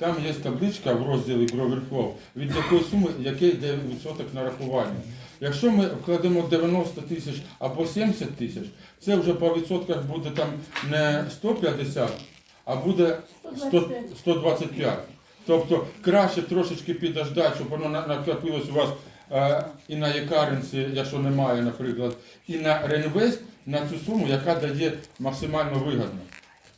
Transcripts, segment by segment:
Там є табличка в розділі Flow, від якої суми, який йде відсоток нарахування. Якщо ми вкладемо 90 тисяч або 70 тисяч, це вже по відсотках буде там не 150, а буде 100, 125. Тобто краще трошечки підождати, щоб воно на- накопилось у вас е, і на якаринці, якщо немає, наприклад, і на реінвест на цю суму, яка дає максимально вигідно.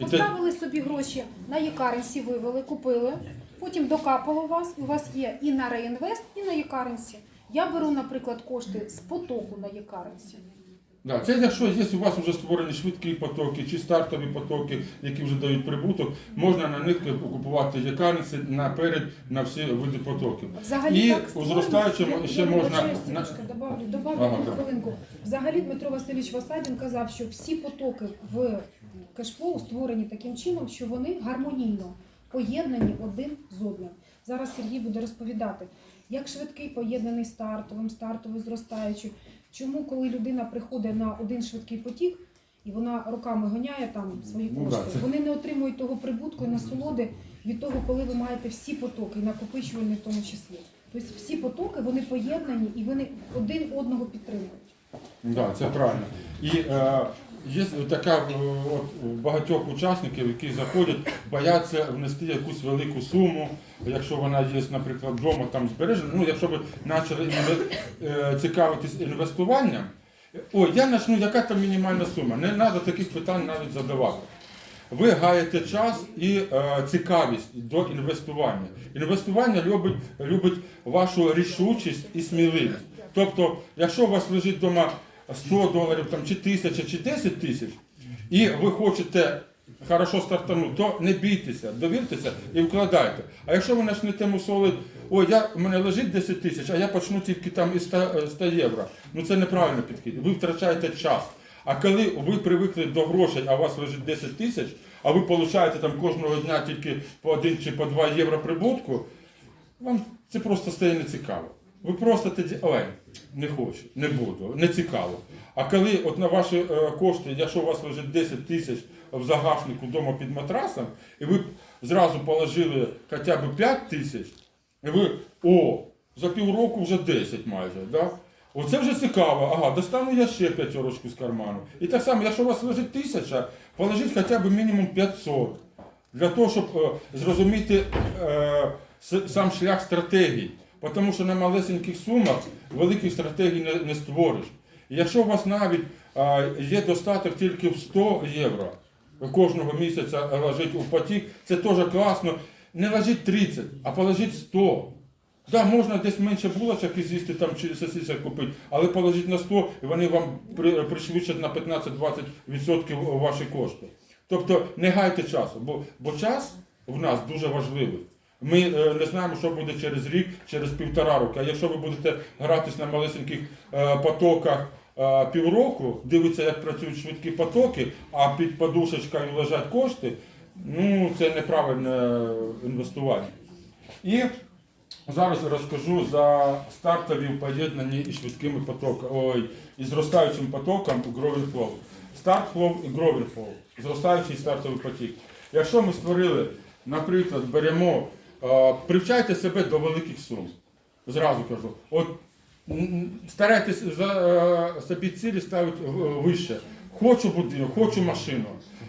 Поставили собі гроші на Єкаренсі, вивели, купили, потім докапало вас, у вас є і на реінвест, і на Єкаренсі. Я беру, наприклад, кошти з потоку на Єкаренсі. Да, це якщо є у вас вже створені швидкі потоки чи стартові потоки, які вже дають прибуток, можна на них купувати якариці наперед на всі види потоків. Взагалі І так у зростаючому Я- ще я можна на- добавлю, добавлю Ага, хвилинку. Взагалі Дмитро Васильович Васадін казав, що всі потоки в кешфлоу створені таким чином, що вони гармонійно поєднані один з одним. Зараз Сергій буде розповідати, як швидкий поєднаний стартовим, стартовий зростаючий. Чому, коли людина приходить на один швидкий потік і вона роками гоняє там свої Ну, кошти, вони не отримують того прибутку і насолоди від того, коли ви маєте всі потоки, накопичувальні в тому числі. Тобто всі потоки вони поєднані і вони один одного підтримують. Да, це правильно. І е, є така е, от, багатьох учасників, які заходять, бояться внести якусь велику суму, якщо вона є, наприклад, вдома там збережена. Ну, якщо ви почали е, цікавитись інвестуванням, ой, я почну, яка там мінімальна сума. Не треба таких питань навіть задавати. Ви гаєте час і е, цікавість до інвестування. Інвестування любить, любить вашу рішучість і сміливість. Тобто, якщо у вас лежить вдома 100 доларів там, чи 1000, чи 10 тисяч, і ви хочете хорошо стартанути, то не бійтеся, довіртеся і вкладайте. А якщо ви почнете мусолити, ой, я, у мене лежить 10 тисяч, а я почну тільки там із 100, 100 євро, ну це неправильно підхід. Ви втрачаєте час. А коли ви привикли до грошей, а у вас лежить 10 тисяч, а ви получаєте там кожного дня тільки по 1 чи по 2 євро прибутку, вам це просто стає нецікаво. Ви просто тоді, ой, не хочу, не буду, не цікаво. А коли от на ваші е, кошти, якщо у вас лежить 10 тисяч в загашнику вдома під матрасом, і ви зразу положили хоча б 5 тисяч, і ви, о, за півроку вже 10 майже, да? Оце вже цікаво. Ага, достану я ще п'ятерочку з карману. І так само, якщо у вас лежить тисяча, положіть хоча б мінімум 500. Для того, щоб е, зрозуміти е, сам шлях стратегій. Тому що на малесеньких сумах великих стратегій не, не створиш. Якщо у вас навіть е, є достаток тільки в 100 євро кожного місяця лежить у потік, це теж класно. Не ложіть 30, а положіть 100. Да, можна десь менше булочок і з'їсти там чи сосисок купити, але положіть на 100, і вони вам при- пришвидшать на 15-20% ваші кошти. Тобто не гайте часу, бо, бо час в нас дуже важливий. Ми е, не знаємо, що буде через рік, через півтора року. А якщо ви будете гратись на малесеньких е, потоках е, півроку, дивитися, як працюють швидкі потоки, а під подушечкою лежать кошти, ну це неправильне інвестування. І Зараз розкажу за стартові поєднані і швидкими потоками, і зростаючим потоком у Flow. Start Flow і Grover Flow. Зростаючий стартовий потік. Якщо ми створили, наприклад, беремо, привчайте себе до великих сум. Зразу кажу. От старайтесь за, е, собі цілі ставити е, вище. Хочу будинок, хочу машину.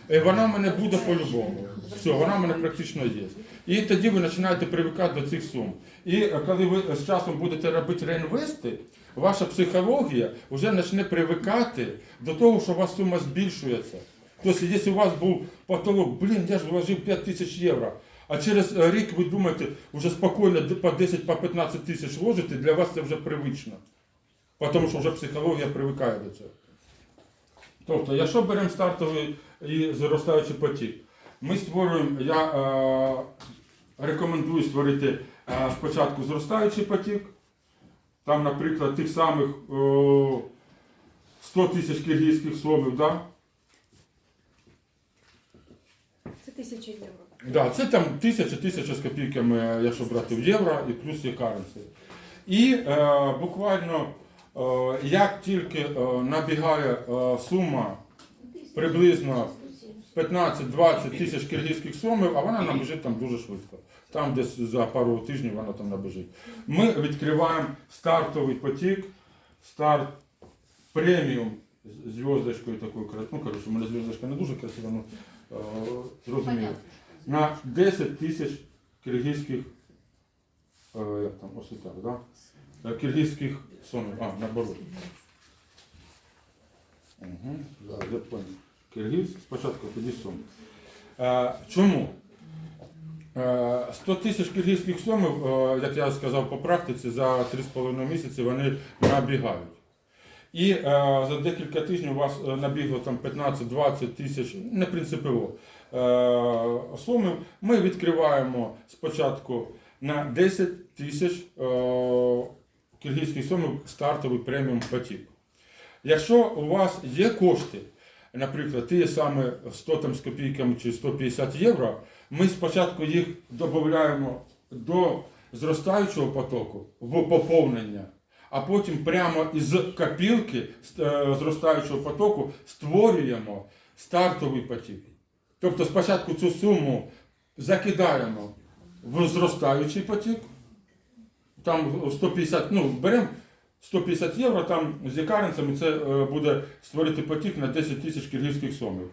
І вона в мене буде по-любому. Все, вона в мене практично є. І тоді ви починаєте привикати до цих сум. І е, коли ви з часом будете робити реінвести, ваша психологія вже почне привикати до того, що у вас сума збільшується. Тобто, якщо у вас був потолок, блін, я ж вложив 5 тисяч євро, а через е, рік ви думаєте, вже спокійно по 10 по 15 тисяч вложите, для вас це вже привично. Тому що вже психологія привикає до цього. Тобто, якщо беремо стартовий і зростаючий потік, ми створюємо, я е, рекомендую створити е, спочатку зростаючий потік, там, наприклад, тих самих е, 100 тисяч киргизьких словів, да? Це тисяча євро. Да, це там тисяча, тисяча з копійками, якщо брати в євро, і плюс є каренці. І е, буквально, е, як тільки е, набігає е, сума приблизно 15-20 тисяч киргизьких сомів, а вона набіжить там дуже швидко. Там десь за пару тижнів вона там набіжить. Ми відкриваємо стартовий потік, старт преміум зв'язочкою такою, ну, коротше, у мене зв'язочка не дуже красива, ну, е, зрозуміло. На 10 тисяч киргизьких, е, як там, ось так, да? Е, киргизьких сомів, а, наоборот. Угу, зараз я понял. Киргиз, спочатку тоді сом. Е, чому? Е, 100 тисяч киргизьких сомів, е, як я сказав по практиці, за 3,5 місяці вони набігають. І е, за декілька тижнів у вас е, набігло там 15-20 тисяч, не принципово, е, сомів. Ми відкриваємо спочатку на 10 тисяч е, киргизьких сомів стартовий преміум потік. Якщо у вас є кошти, наприклад, ті саме 100 там, з копійками чи 150 євро, ми спочатку їх додаємо до зростаючого потоку в поповнення, а потім прямо із копілки е, зростаючого потоку створюємо стартовий потік. Тобто спочатку цю суму закидаємо в зростаючий потік, там 150, ну, беремо 150 євро, там з якарницями це е, буде створити потік на 10 тисяч киргизьких сомів.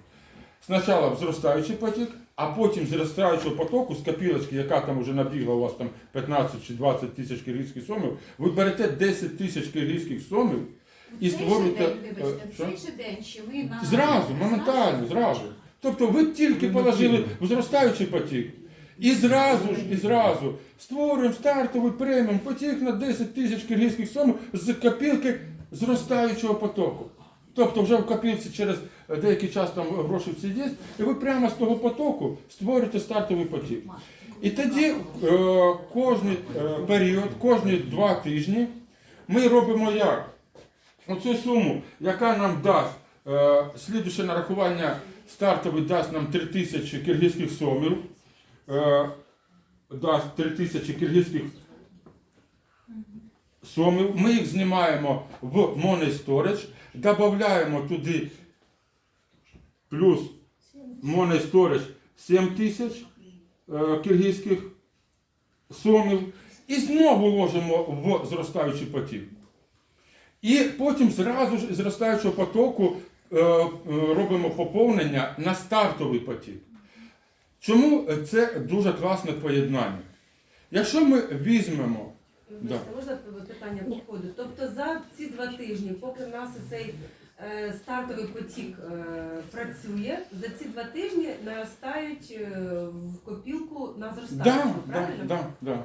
Спочатку зростаючий потік, а потім з зростаючого потоку, з копілочки, яка там вже набігла у вас там 15 чи 20 тисяч киргизьких сомів, ви берете 10 тисяч киргизьких сомів і В цей же створюєте. день, е, вибачте, в цей же день, що ви на Зразу, моментально, зразу. Тобто ви тільки положили в зростаючий потік. І зразу ж, і зразу створюємо стартовий преміум потік на 10 тисяч киргизьких сомів з копілки зростаючого потоку. Тобто вже в копілці через деякий час там гроші всі є, і ви прямо з того потоку створюєте стартовий потік. І тоді е, кожний е, період, кожні два тижні ми робимо як? Оцю суму, яка нам дасть, е, слідуюче нарахування стартовий дасть нам 3000 киргизьких сомів, е, дасть 3000 киргизьких сомів. Ми їх знімаємо в Money Storage, додаємо туди плюс Money Storage 7000 е, киргизьких сомів і знову ложимо в зростаючий потік. І потім зразу ж із зростаючого потоку робимо поповнення на стартовий потік. Чому це дуже класне поєднання? Якщо ми візьмемо, Вибачте, Можна питання по ходу? Тобто за ці два тижні, поки в нас цей е, стартовий потік е, працює, за ці два тижні наростають е, в копілку на да, зростаючу, да, да, да.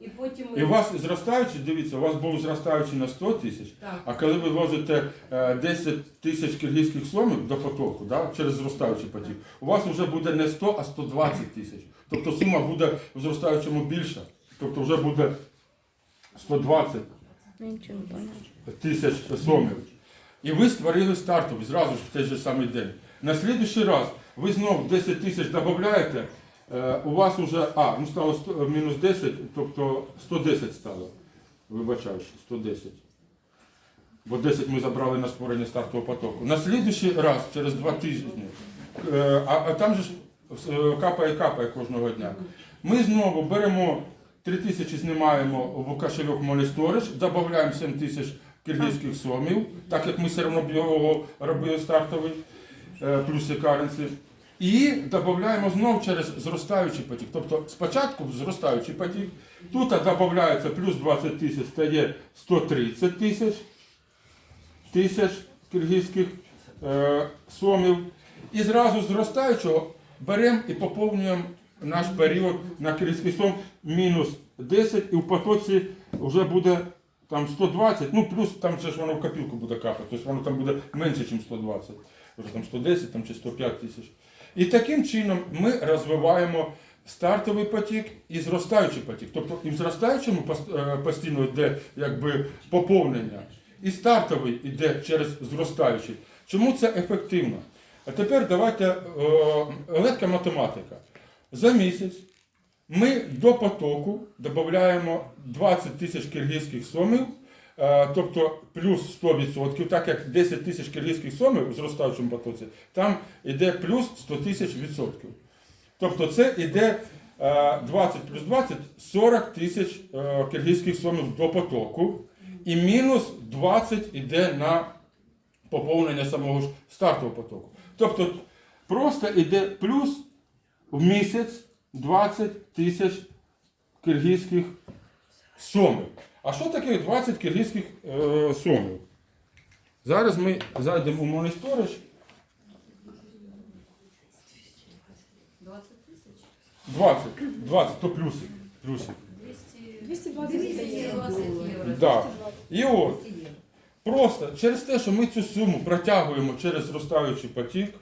І потім і у вас зростаючий, дивіться, у вас був зростаючий на 100 тисяч, так. а коли ви ложите е, 10 тисяч киргизьких сомів до потоку, да, через зростаючий потік, у вас вже буде не 100, а 120 тисяч. Тобто сума буде в зростаючому більша. Тобто вже буде 120 Нічого не поняла. тисяч сомів. І ви створили стартовий зразу ж в той же самий день. На слідуючий раз ви знову 10 тисяч додаєте, е, у вас вже, а, ну стало 100, мінус 10, тобто 110 стало. Вибачаю, 110. Бо 10 ми забрали на створення стартового потоку. На слідуючий раз, через 2 тижні, е, а, а там же ж е, капає капає кожного дня. Ми знову беремо 3 тисячі знімаємо в кошельок Money додаємо 7 тисяч киргизьких сомів, так як ми все одно його робили стартовий, е, плюс currency. І додаємо знову через зростаючий потік. Тобто спочатку зростаючий потік, тут додається плюс 20 тисяч, стає 130 тисяч тисяч киргизьких е, сомів. І зразу зростаючого беремо і поповнюємо наш період на киргизький сом мінус 10, і в потоці вже буде там 120, ну плюс там ще ж воно в копілку буде капати, тобто воно там буде менше, ніж 120, вже там 110 там, чи 105 тисяч. І таким чином ми розвиваємо стартовий потік і зростаючий потік. Тобто і в зростаючому е, постійно йде якби поповнення, і стартовий йде через зростаючий. Чому це ефективно? А тепер давайте е, легка математика. За місяць ми до потоку додаємо 20 тисяч киргизьких сомів тобто плюс 100%, так як 10 тисяч киргизьких сомів у зростаючому потоці, там йде плюс 100 тисяч відсотків. Тобто це йде е, 20 плюс 20 40 тисяч е, киргизьких сомів до потоку, і мінус 20 йде на поповнення самого ж стартового потоку. Тобто просто йде плюс в місяць 20 тисяч киргизьких сомів. А що таке 20 киргизьких е, сомів? Зараз ми зайдемо у моніториш. 20 тисяч? 20, 20, то плюсик. плюсик. 220 євро. Да. І от, 200 євро. Просто через те, що ми цю суму протягуємо через зростаючий потік,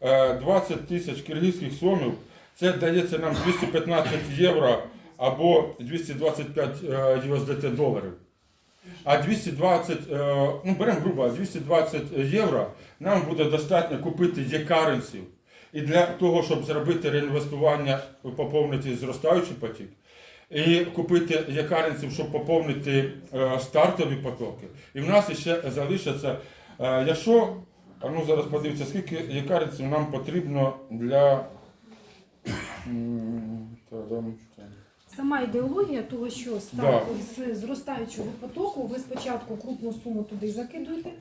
е, 20 тисяч киргизьких сомів, це дається нам 215 євро або 225 е, USDT доларів. А 220, е, ну беремо грубо, 220 євро нам буде достатньо купити є-каренсів. І для того, щоб зробити реінвестування, поповнити зростаючий потік, і купити якаренців, щоб поповнити е, стартові потоки. І в нас ще залишиться, е, якщо, ну зараз подивіться, скільки якаренців нам потрібно для. Сама ідеологія того, що старт з зростаючого потоку, ви спочатку крупну суму туди закидуєте,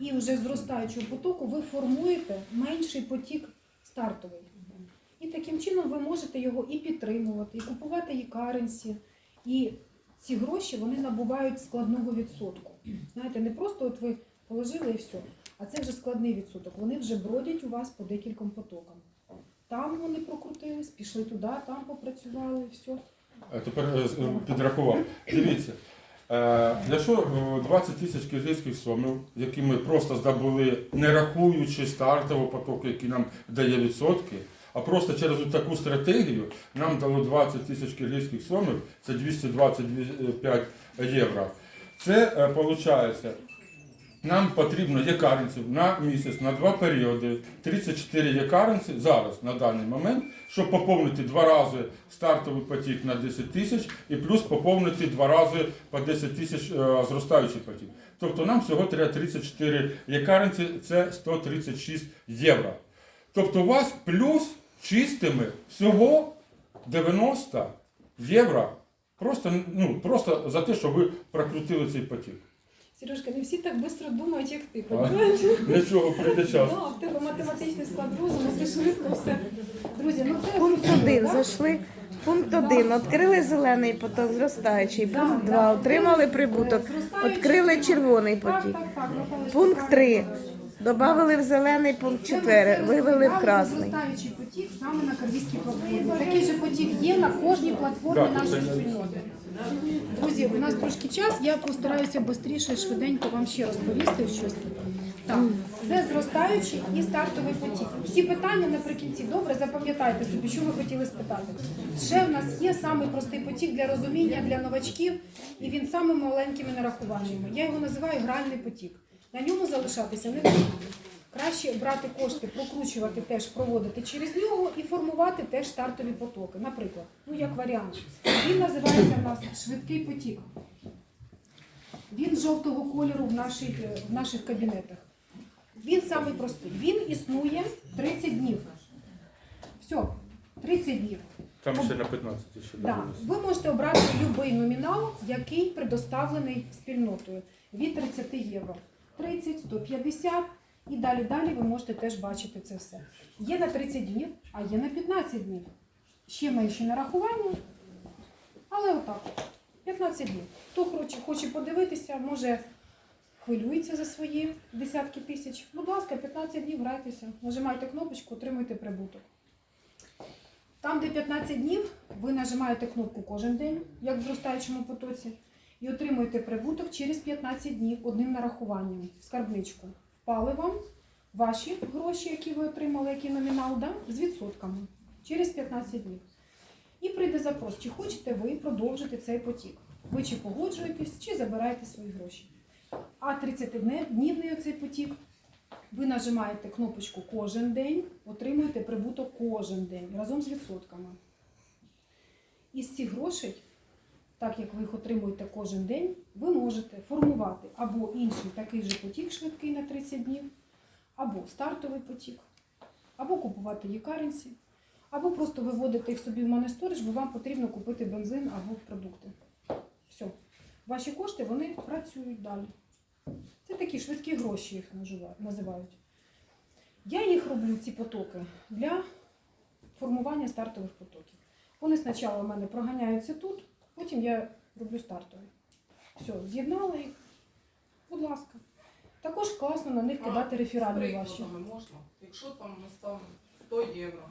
і вже з зростаючого потоку ви формуєте менший потік стартовий. І таким чином ви можете його і підтримувати, і купувати і каренсі. І ці гроші вони набувають складного відсотку. Знаєте, не просто от ви положили і все, а це вже складний відсоток. Вони вже бродять у вас по декільком потокам. Там вони прокрутились, пішли туди, там попрацювали, і все. Тепер е, е, підрахував. Дивіться, е, якщо е, 20 тисяч киргизьких сомів, які ми просто здобули, не рахуючи стартового потоку, який нам дає відсотки, а просто через таку стратегію нам дало 20 тисяч киргизьких сомів, це 225 євро. Це виходить, нам потрібно якаренців на місяць, на два періоди, 34 якаренці зараз, на даний момент, щоб поповнити два рази стартовий потік на 10 тисяч і плюс поповнити два рази по 10 тисяч е, зростаючий потік. Тобто нам всього треба 34 якаренці, це 136 євро. Тобто у вас плюс чистими всього 90 євро. Просто, ну, просто за те, що ви прокрутили цей потік. Сережка, не всі так швидко думають, як ти. Розумієш? Нічого, прийде час. Да, в тебе математичний склад розуму, ти швидко все. Друзі, ну це Пункт зрозуміло, 1 да? зайшли. Пункт 1. Відкрили зелений поток зростаючий. Да, Пункт да. 2. Отримали прибуток. Зростаючий Відкрили червоний Так, потік. так, так, Наталочка, Пункт правильно 3. Добавили в зелений пункт Це 4. Вивели в красний. Зростаючий потік саме на карвійській платформі. Такий же потік є на кожній платформі Так, нашої це- спільноти. Друзі, у нас трошки час, я постараюся швидше швиденько вам ще розповісти щось. Так, це зростаючий і стартовий потік. Всі питання наприкінці добре запам'ятайте собі, що ви хотіли спитати. Ще в нас є самий простий потік для розуміння для новачків, і він самими маленькими нарахуваннями. Я його називаю гральний потік. На ньому залишатися не потрібно. Краще брати кошти, прокручувати теж, проводити через нього і формувати теж стартові потоки. Наприклад, ну як варіант, він називається в нас швидкий потік. Він жовтого кольору в, нашій, е, в наших кабінетах. Він самий простий. Він існує 30 днів. Все, 30 днів. Там ще на 15 ще Да. Ви можете обрати будь-який номінал, який предоставлений спільнотою від 30 євро. 30, 150 і далі далі ви можете теж бачити це все. Є на 30 днів, а є на 15 днів. Ще менші нарахування, але отак. 15 днів. Хто хоче, хоче подивитися, може хвилюється за свої десятки тисяч. Будь ласка, 15 днів грайтеся. Нажимайте кнопочку, отримуйте прибуток. Там, де 15 днів, ви нажимаєте кнопку кожен день, як в зростаючому потоці, і отримуєте прибуток через 15 днів одним нарахуванням в скарбничку. Впали вам ваші гроші, які ви отримали, який номінал, да? з відсотками через 15 днів. І прийде запрос, чи хочете ви продовжити цей потік. Ви чи погоджуєтесь, чи забираєте свої гроші. А 30-днівний оцей потік ви нажимаєте кнопочку кожен день, отримуєте прибуток кожен день разом з відсотками. Із цих грошей так як ви їх отримуєте кожен день, ви можете формувати або інший такий же потік швидкий на 30 днів, або стартовий потік, або купувати лікаренці, або просто виводити їх собі в монесторич, бо вам потрібно купити бензин або продукти. Все. Ваші кошти вони працюють далі. Це такі швидкі гроші їх називають. Я їх роблю, ці потоки, для формування стартових потоків. Вони спочатку в мене проганяються тут, потім я роблю стартові. Все, з'єднала їх, будь ласка. Також класно на них кидати реферальні ваші. Можна. Якщо там ми ставимо 100 євро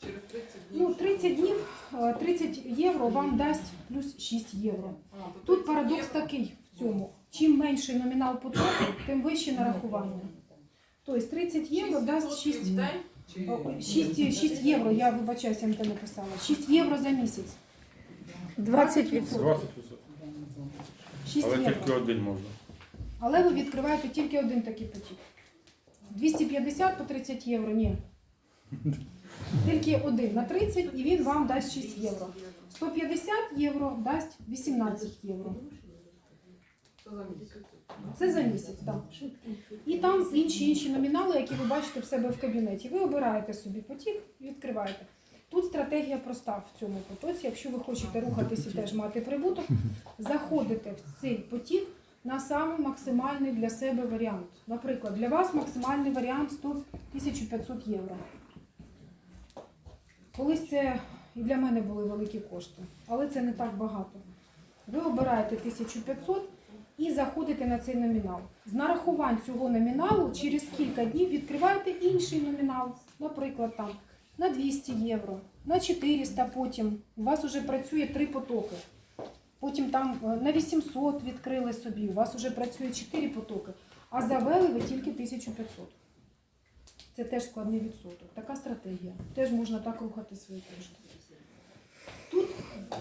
через 30 днів. Ну, 30 днів, е, 30 євро вам дасть плюс 6 євро. А, то Тут 30 парадокс євро. такий в цьому. Чим менший номінал потоку, тим вище нарахування. Тобто 30 євро 6% дасть 6, в день чи 6, 6 євро, я вибачаюся, я не те написала. 6 євро за місяць. 20%. 20%. 6 Але євро. тільки один можна. Але ви відкриваєте тільки один такий потік. 250 по 30 євро, ні. Тільки один на 30 і він вам дасть 6 євро. 150 євро дасть 18 євро. Це за місяць. Це за місяць, так. І там інші інші номінали, які ви бачите в себе в кабінеті. Ви обираєте собі потік і відкриваєте. Тут стратегія проста в цьому потоці. Якщо ви хочете рухатися і теж мати прибуток, заходите в цей потік на самий максимальний для себе варіант. Наприклад, для вас максимальний варіант 100 1500 євро. Колись це і для мене були великі кошти, але це не так багато. Ви обираєте 1500 і заходите на цей номінал. З нарахувань цього номіналу через кілька днів відкриваєте інший номінал, наприклад, там на 200 євро, на 400 потім. У вас вже працює три потоки. Потім там е, на 800 відкрили собі, у вас вже працює 4 потоки, а завели ви тільки 1500. Це теж складний відсоток. Така стратегія. Теж можна так рухати свої кошти. Тут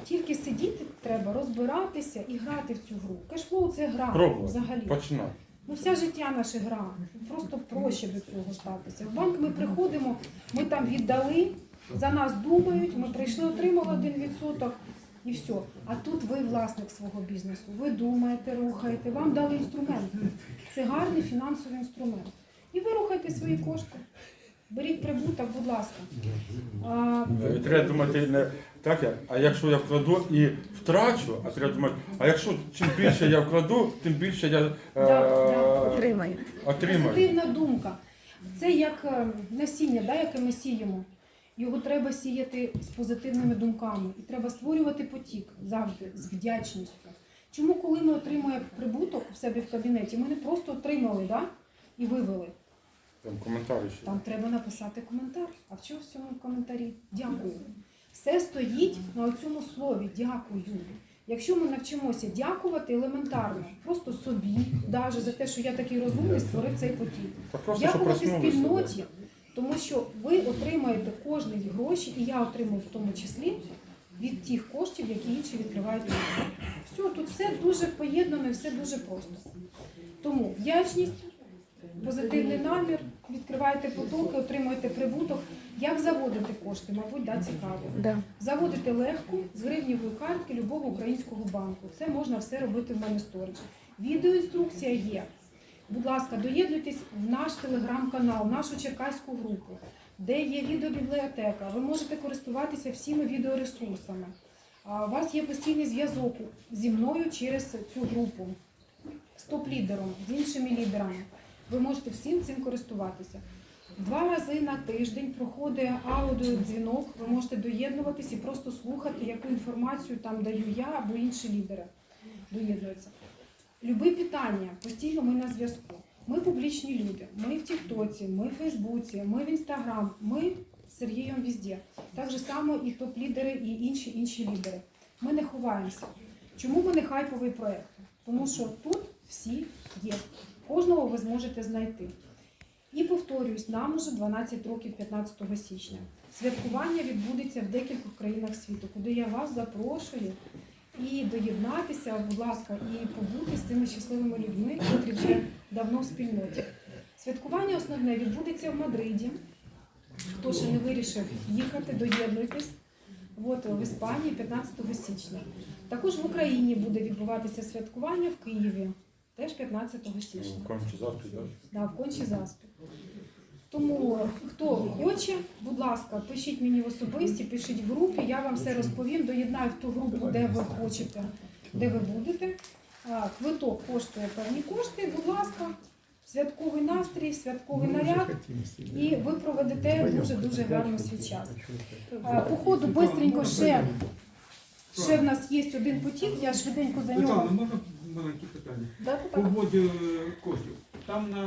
тільки сидіти треба, розбиратися і грати в цю гру. Кешфлоу це гра Пробувати. взагалі. Починати. Ну, вся життя наша гра. Просто проще до цього ставитися. В банк ми приходимо, ми там віддали, за нас думають, ми прийшли, отримали один відсоток і все. А тут ви власник свого бізнесу. Ви думаєте, рухаєте, вам дали інструмент. Це гарний фінансовий інструмент. І ви рухаєте свої кошти. Беріть прибуток, будь ласка. А, Треба думати так, як, а якщо я вкладу і втрачу, а треба думати, а якщо чим більше я вкладу, тим більше я е. Отримаю. отримаю. Позитивна думка. Це як е, насіння, да, яке ми сіємо. Його треба сіяти з позитивними думками. І треба створювати потік завжди з вдячністю. Чому, коли ми отримуємо прибуток у себе в кабінеті, ми не просто отримали да, і вивели. Там коментарі ще. Там треба написати коментар. А в чому в цьому коментарі? Дякую. Все стоїть на цьому слові дякую. Якщо ми навчимося дякувати елементарно, просто собі, навіть за те, що я такий розумний, створив цей потік. Дякувати спільноті, тому що ви отримаєте кожний гроші, і я отримую в тому числі від тих коштів, які інші відкривають. Все, тут все дуже поєднано, все дуже просто. Тому вдячність, позитивний намір, відкриваєте потоки, отримуєте прибуток. Як заводити кошти, мабуть, да, цікаво. Да. Заводити легко з гривневої картки любого українського банку. Це можна все робити в мене сторічі. Відеоінструкція є. Будь ласка, доєднуйтесь в наш телеграм-канал, нашу черкаську групу, де є відеобібліотека. Ви можете користуватися всіми відеоресурсами. А, У вас є постійний зв'язок зі мною через цю групу з топ-лідером, з іншими лідерами. Ви можете всім цим користуватися. Два рази на тиждень проходить аудіодзвінок. Ви можете доєднуватись і просто слухати, яку інформацію там даю я або інші лідери доєднуються. Любі питання, постійно ми на зв'язку. Ми публічні люди. Ми в Тіктоці, ми в Фейсбуці, ми в Інстаграм, ми з Сергієм везде. Так же само і топ-лідери, і інші інші лідери. Ми не ховаємося. Чому ми не хайповий проєкт? Тому що тут всі є. Кожного ви зможете знайти. І повторююсь, нам уже 12 років 15 січня. Святкування відбудеться в декількох країнах світу, куди я вас запрошую і доєднатися, будь ласка, і побути з цими щасливими людьми, які вже давно в спільноті. Святкування основне відбудеться в Мадриді. Хто ще не вирішив їхати, доєднуйтесь. от, в Іспанії 15 січня. Також в Україні буде відбуватися святкування в Києві, теж 15 січня. Конче завтра, так? Да, в кончі заспі. Тому хто хоче, будь ласка, пишіть мені в особисті, пишіть в групі, я вам все розповім, доєднаю в ту групу, де ви хочете, де ви будете. Квиток коштує певні кошти, будь ласка, святковий настрій, святковий наряд, і ви проведете дуже-дуже гарно свій час. По ходу бистренько ще, ще в нас є один потік, я швиденько за нього. Можна маленьке питання? Да, По так? вводі коштів. Там на